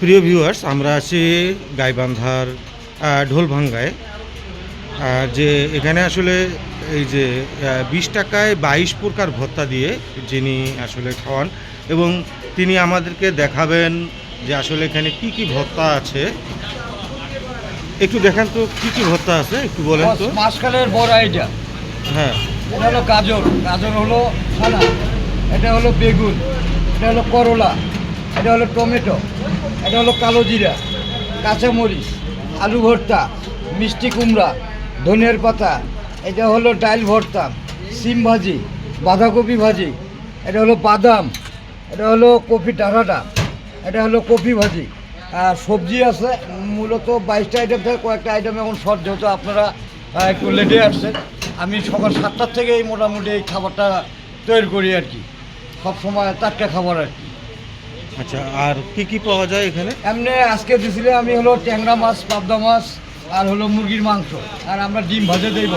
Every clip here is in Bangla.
প্রিয় ভিউয়ার্স আমরা আছি গাইবান্ধার ঢোলভাঙ্গায়। যে এখানে আসলে এই যে বিশ টাকায় বাইশ প্রকার ভত্তা দিয়ে যিনি আসলে খাওয়ান এবং তিনি আমাদেরকে দেখাবেন যে আসলে এখানে কি কি ভত্তা আছে। একটু দেখান তো কি কি ভত্তা আছে একটু বলেন তো। মাসকালের বড় আইডিয়া হ্যাঁ। এটা হলো গাজর। গাজর হলো ছানা। এটা হলো বেগুন। এটা হলো করলা। এটা হলো টমেটো, এটা হলো কালো জিরা কাঁচামরিচ আলু ভর্তা, মিষ্টি কুমড়া, ধনিয়ার পাতা, এটা হলো ডাল ভর্তা, সিম ভাজি, বাঁধাকপি ভাজি, এটা হলো বাদাম, এটা হলো কপি ডাঁটাটা এটা হলো কপি ভাজি। আর সবজি আছে, মূলত বাইশটা আইটেম থেকে কয়েকটা আইটেম এখন শর্ট যেহেতু আপনারা একটু লেটে আসছেন, আমি সকাল সাতটার থেকেই মোটামুটি এই খাবারটা তৈরি করি আর কি। সব সময় টাটকা খাবার আর কি। আচ্ছা আর কি কি পাওয়া যায় এখানে? এমনি আজকে দিছিলে আমি হলো ট্যাংরা মাছ পাবদা মাছ আর হলো মুরগির মাংস আর আমরা ডিম ভাজে দেব।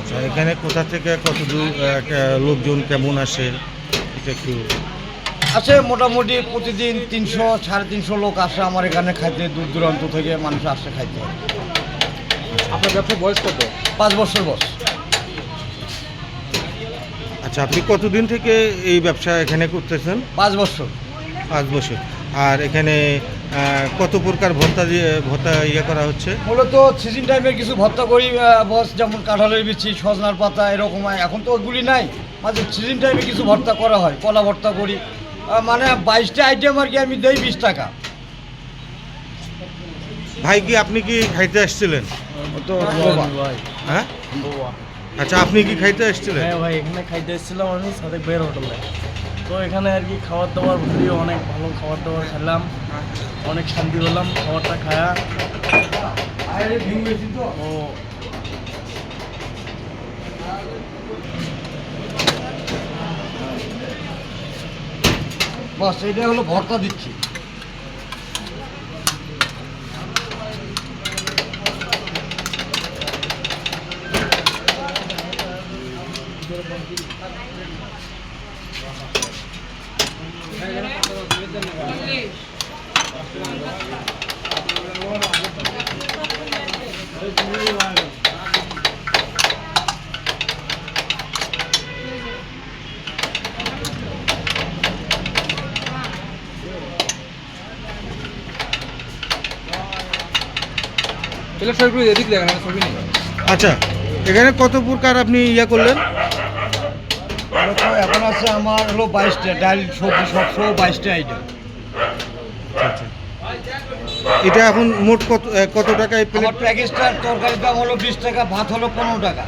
আচ্ছা এখানে কোথা থেকে কত দূর লোকজন কেমন আসে? এটা একটু আছে মোটামুটি প্রতিদিন তিনশো সাড়ে তিনশো লোক আসে আমার এখানে খাইতে দূর দূরান্ত থেকে মানুষ আসে খাইতে। আপনার ব্যবসার বয়স কত? পাঁচ বছর বয়স। আচ্ছা আপনি কতদিন থেকে এই ব্যবসা এখানে করতেছেন? পাঁচ বছর। পাঁচ বছর। আর এখানে কত প্রকার ভত্তা দিয়ে ভত্তা ইয়ে করা হচ্ছে? মূলত সিজন টাইমের কিছু ভর্তা করি বস যেমন কাঁঠালের বিচি সজনার পাতা এরকম হয়। এখন তো ওগুলি নাই। মাঝে সিজন টাইমে কিছু ভর্তা করা হয় কলা ভর্তা করি। মানে বাইশটা আইটেম আর কি আমি দেই বিশ টাকা। ভাই কি আপনি কি খাইতে আসছিলেন? তো ভাই হ্যাঁ? আচ্ছা আপনি কি খাইতে আসছিলেন হ্যাঁ ভাই এখানে খাইতে এসেছিলাম আমি সাদেক ভাইয়ের হোটেলে। তো এখানে আর কি খাবার দাবার ভালোই অনেক ভালো খাবার দাবার খেলাম। অনেক শান্তি পেলাম খাবারটা খায়া। আরে ভিউ বেশি তো ও। বাস এটা হলো ভর্তা দিচ্ছি এগুলো সব একটু এদিক দেখেন ছবি নেই আচ্ছা এখানে কত প্রকার আপনি ইয়ে করলেন? এখন আছে আমার হলো বাইশটা ডাল সবজি সব সহ বাইশটা আইটেম এটা এখন মোট কত কত টাকায় প্লেট প্যাকেজটার তরকারির দাম হলো বিশ টাকা ভাত হলো পনেরো টাকা।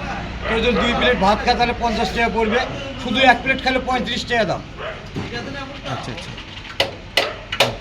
কেউ যদি দুই প্লেট ভাত খায় তাহলে পঞ্চাশ টাকা পড়বে শুধু এক প্লেট খেলে পঁয়ত্রিশ টাকা দাম। আচ্ছা আচ্ছা।